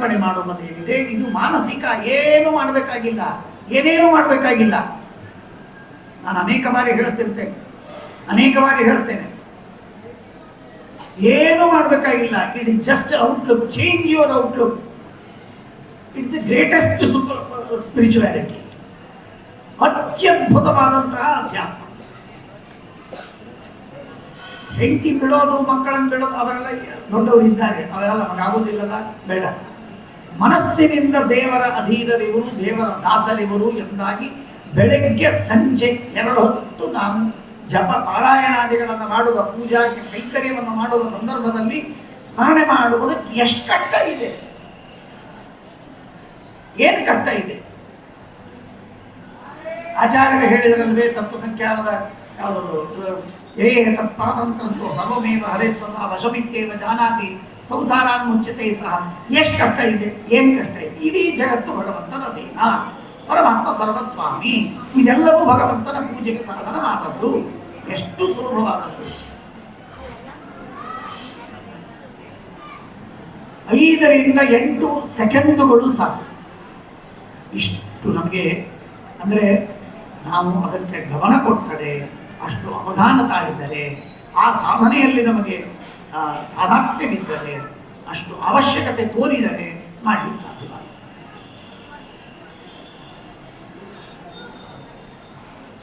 ಸಮರ್ಪಣೆ ಏನಿದೆ? ಇದು ಮಾನಸಿಕ, ಏನು ಮಾಡಬೇಕಾಗಿಲ್ಲ. ಏನೇನು ಮಾಡಬೇಕಾಗಿಲ್ಲ. ನಾನು ಅನೇಕ ಬಾರಿ ಹೇಳುತ್ತಿರ್ತೇನೆ. ಅನೇಕ ಬಾರಿ ಹೇಳ್ತೇನೆ ಏನು ಮಾಡಬೇಕಾಗಿಲ್ಲ. It is just outlook change your outlook it's the greatest spirituality ಅತ್ಯದ್ಭುತವಾದಂತಹ ಅಧ್ಯಾತ್ಮ. ಹೆಂಡತಿ ಬಿಡೋದು, ಮಕ್ಕಳನ್ನು ಬಿಡೋದು, ಅವರೆಲ್ಲ ದೊಡ್ಡವರು ಇದ್ದಾರೆ ಅವೆಲ್ಲ ನಮಗಾಗೋದಿಲ್ಲಲ್ಲ ಬೇಡ. ಮನಸ್ಸಿನಿಂದ ದೇವರ ಅಧೀನರಿವರು, ದೇವರ ದಾಸರಿವರು ಎಂದಾಗಿ ಬೆಳಗ್ಗೆ ಸಂಜೆ ಎರಡು ಹೊತ್ತು ನಾವು ಜಪ ಪಾರಾಯಣಾದಿಗಳನ್ನು ಮಾಡುವ ಪೂಜಾ ಕೈಂಕರ್ಯವನ್ನು ಮಾಡುವ ಸಂದರ್ಭದಲ್ಲಿ ಸ್ಮರಣೆ ಮಾಡುವುದಕ್ಕೆ ಎಷ್ಟು ಕಷ್ಟ ಇದೆ? ಏನು ಕಷ್ಟ ಇದೆ? ಆಚಾರ್ಯರು ಹೇಳಿದ್ರಲ್ವೇ, ತತ್ವ ಸಂಖ್ಯಾನದ ಯಾವುದು ಏ ತತ್ ಪರತಂತ್ರಂತೋ ಸರ್ವಮೇವ ಹರೇ ಸದಾ ವಶಮಿತ್ಯೇವ ಜಾನಾತಿ ಸಂಸಾರಾನ್ ಮುಂಚಿತೆ ಸಹ ಎಷ್ಟು ಕಷ್ಟ ಇದೆ? ಏನ್ ಕಷ್ಟ ಇದೆ? ಇಡೀ ಜಗತ್ತು ಭಗವಂತನದೇನ ಪರಮಾತ್ಮ ಸರ್ವಸ್ವಾಮಿ. ಇದೆಲ್ಲವೂ ಭಗವಂತನ ಪೂಜೆಗೆ ಸಾಧನವಾದದ್ದು ಎಷ್ಟು ಸುಲಭವಾದದ್ದು. ಐದರಿಂದ ಎಂಟು ಸೆಕೆಂಡುಗಳು ಸಾಕು. ಇಷ್ಟು ನಮಗೆ, ಅಂದರೆ ನಾವು ಅದಕ್ಕೆ ಗಮನ ಕೊಟ್ಟರೆ ಅಷ್ಟು ಅವಧಾನ ತಾಳಿದರೆ ಆ ಸಾಧನೆಯಲ್ಲಿ ನಮಗೆ ಆ, ತಾದಾತ್ಮ್ಯವಿದ್ದರೆ ಅಷ್ಟು ಅವಶ್ಯಕತೆ ತೋರಿದರೆ ಮಾಡಲಿಕ್ಕೆ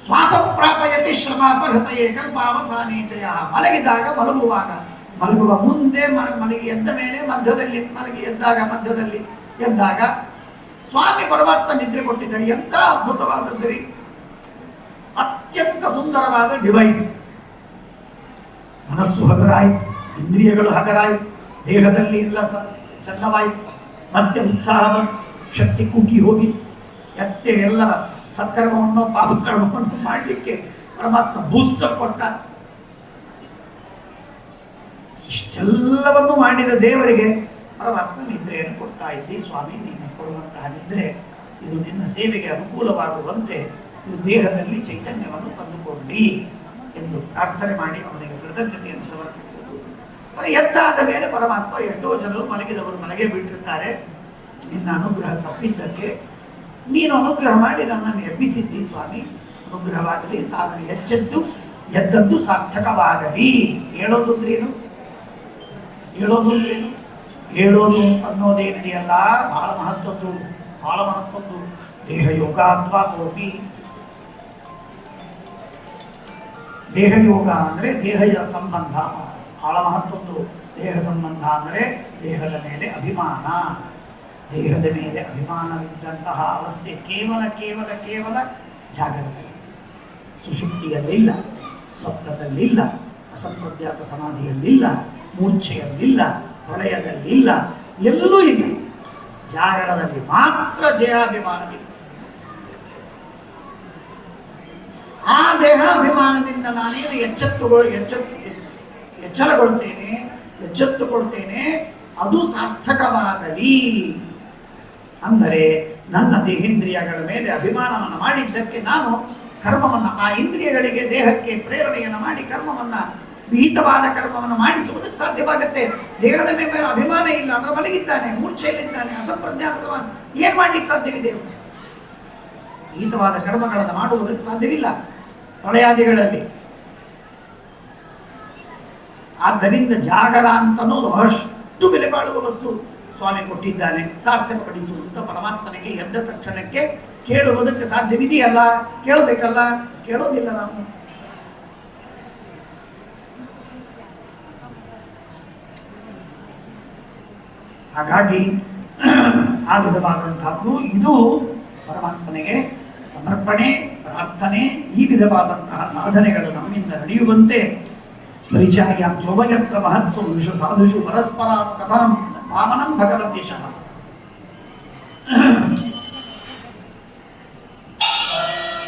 ಸ್ವಾಪ ಪ್ರಾಪಯತಿ ಶ್ರಮಾಪಹೃತಯೇ ಕಲ್ಪಾವಸಾನೇ ಜಯ ಮಲಗಿದಾಗ ಮಲಗುವಾಗ ಮಲಗುವ ಮುಂದೆ ಮಲಗಿ ಎದ್ದ ಮೇಲೆ ಮಧ್ಯದಲ್ಲಿ ಮಲಗಿ ಎದ್ದಾಗ ಮಧ್ಯದಲ್ಲಿ ಎದ್ದಾಗ ಸ್ವಾಮಿ ಪರಮಾತ್ಮ ನಿದ್ರೆ ಕೊಟ್ಟಿದ್ದಾರೆ ಎಂತ ಅದ್ಭುತವಾದದ್ರಿ ಅತ್ಯಂತ ಸುಂದರವಾದ ಡಿವೈಸ್ ಮನಸ್ಸು ಹಗರಾಯಿತು. ಇಂದ್ರಿಯಗಳು ಹಗರಾಯಿತು ದೇಹದಲ್ಲಿ ಇಲ್ಲ ಸ ಚಂದವಾಯಿತು ಮತ್ತೆ ಉತ್ಸಾಹ ಬಂತು, ಶಕ್ತಿ ಕುಗ್ಗಿ ಹೋಗಿತ್ತು. ಎತ್ತೆ ಎಲ್ಲ ಸತ್ಕರ್ಮವನ್ನು, ಪಾಪಕರ್ಮವನ್ನು ಮಾಡಲಿಕ್ಕೆ ಪರಮಾತ್ಮ ಬೂಸ್ಟರ್ ಕೊಟ್ಟ. ಇಷ್ಟೆಲ್ಲವನ್ನು ಮಾಡಿದ ದೇವರಿಗೆ ಪರಮಾತ್ಮ ನಿದ್ರೆಯನ್ನು ಕೊಡ್ತಾ ಇದ್ದಿ. ಸ್ವಾಮಿ, ನೀನು ಕೊಡುವಂತಹ ನಿದ್ರೆ ಇದು ನಿನ್ನ ಸೇವೆಗೆ ಅನುಕೂಲವಾಗುವಂತೆ, ಇದು ದೇಹದಲ್ಲಿ ಚೈತನ್ಯವನ್ನು ತಂದುಕೊಂಡಿ ಎಂದು ಪ್ರಾರ್ಥನೆ ಮಾಡಿ ಅವನಿಗೆ ಕೃತಜ್ಞತೆಯನ್ನು ಎದ್ದಾದ ಮೇಲೆ ಪರಮಾತ್ಮ ಎಷ್ಟೋ ಜನರು ಮಲಗಿದವರು ಮನೆಗೆ ಬಿಟ್ಟಿರ್ತಾರೆ. ನಿನ್ನ ಅನುಗ್ರಹ ತಪ್ಪಿದ್ದಕ್ಕೆ ನೀನು ಅನುಗ್ರಹ ಮಾಡಿ ನನ್ನನ್ನು ಎಬ್ಬಿಸಿದ್ದಿ ಸ್ವಾಮಿ. ಅನುಗ್ರಹವಾಗಲಿ, ಸಾಧನೆ ಎಚ್ಚೆದ್ದು ಎದ್ದದ್ದು ಸಾರ್ಥಕವಾಗಲಿ. ಹೇಳೋದು ಅಂದ್ರೇನು ಹೇಳೋದು ಅಂದ್ರೇನು ಹೇಳೋದು ಅನ್ನೋದೇನಿದೆಯಲ್ಲ ಬಹಳ ಮಹತ್ವದ್ದು ಬಹಳ ಮಹತ್ವದ್ದು. ದೇಹ ಯೋಗ ಅಥವಾ ಸೋಪಿ ದೇಹ ಯೋಗ ಅಂದ್ರೆ ದೇಹ ಸಂಬಂಧ. ಬಹಳ ಮಹತ್ವದ್ದು. ದೇಹ ಸಂಬಂಧ ಅಂದರೆ ದೇಹದ ಮೇಲೆ ಅಭಿಮಾನ. ದೇಹದ ಮೇಲೆ ಅಭಿಮಾನವಿದ್ದಂತಹ ಅವಸ್ಥೆ ಕೇವಲ ಕೇವಲ ಕೇವಲ ಜಾಗರದಲ್ಲಿ ಸುಶುಕ್ತಿಯಲ್ಲಿಲ್ಲ, ಸ್ವಪ್ನದಲ್ಲಿಲ್ಲ ಅಸಂಪ್ರಜ್ಞಾತ ಸಮಾಧಿಯಲ್ಲಿಲ್ಲ, ಮೂರ್ಛೆಯಲ್ಲಿಲ್ಲ, ಪ್ರಳಯದಲ್ಲಿಲ್ಲ ಎಲ್ಲೂ ಇಲ್ಲ ಜಾಗರದಲ್ಲಿ ಮಾತ್ರ ಜಯಾಭಿಮಾನವಿದೆ ಆ ದೇಹಾಭಿಮಾನದಿಂದ ನಾನೇನು ಎಚ್ಚೆತ್ತುಗಳು ಎಚ್ಚೆತ್ತು ಎಚ್ಚರಗೊಳ್ತೇನೆ, ಎಚ್ಚೆತ್ತುಕೊಳ್ತೇನೆ, ಅದು ಸಾರ್ಥಕವಾಗಲಿ. ಅಂದರೆ ನನ್ನ ದೇಹೇಂದ್ರಿಯಗಳ ಮೇಲೆ ಅಭಿಮಾನವನ್ನು ಮಾಡಿದ್ದಕ್ಕೆ ನಾನು ಕರ್ಮವನ್ನು, ಆ ಇಂದ್ರಿಯಗಳಿಗೆ ದೇಹಕ್ಕೆ ಪ್ರೇರಣೆಯನ್ನು ಮಾಡಿ ಕರ್ಮವನ್ನು, ವಿಹಿತವಾದ ಕರ್ಮವನ್ನು ಮಾಡಿಸುವುದಕ್ಕೆ ಸಾಧ್ಯವಾಗುತ್ತೆ. ದೇಹದ ಮೇಲೆ ಅಭಿಮಾನ ಇಲ್ಲ ಅಂದ್ರೆ ಮಲಗಿದ್ದಾನೆ, ಮೂರ್ಛೆಯಲ್ಲಿದ್ದಾನೆ ಅಸಂಪ್ರಜ್ಞಾತ ಸಮಾನ ಏನ್ ಮಾಡ್ಲಿಕ್ಕೆ ಸಾಧ್ಯವಿದೆ? ವಿಹಿತವಾದ ಕರ್ಮಗಳನ್ನು ಮಾಡುವುದಕ್ಕೆ ಸಾಧ್ಯವಿಲ್ಲ. ಪ್ರಳಯಾದಿಗಳಲ್ಲಿ ಆದ್ದರಿಂದ ಜಾಗರ ಅಂತ ಅನ್ನೋದು ಅಷ್ಟು ಬೆಲೆ ಬಾಳುವ ವಸ್ತು ಸ್ವಾಮಿ ಕೊಟ್ಟಿದ್ದಾನೆ, ಸಾರ್ಥಕಪಡಿಸುವಂತ ಪರಮಾತ್ಮನಿಗೆ ಎದ್ದ ತಕ್ಷಣಕ್ಕೆ ಕೇಳುವುದಕ್ಕೆ ಸಾಧ್ಯವಿದೆಯಲ್ಲ? ಕೇಳಬೇಕಲ್ಲ? ಕೇಳೋದಿಲ್ಲ ನಾವು. ಹಾಗಾಗಿ ಆ ವಿಧವಾದಂತಹದ್ದು ಇದು ಪರಮಾತ್ಮನಿಗೆ ಸಮರ್ಪಣೆ, ಪ್ರಾರ್ಥನೆ, ಈ ವಿಧವಾದಂತಹ ಸಾಧನೆಗಳು ನಮ್ಮಿಂದ ನಡೆಯುವಂತೆ परिचायां शोभयत्र महत्सु विषु साधुषु परस्परात् कथनं वामनं भगवद्यशः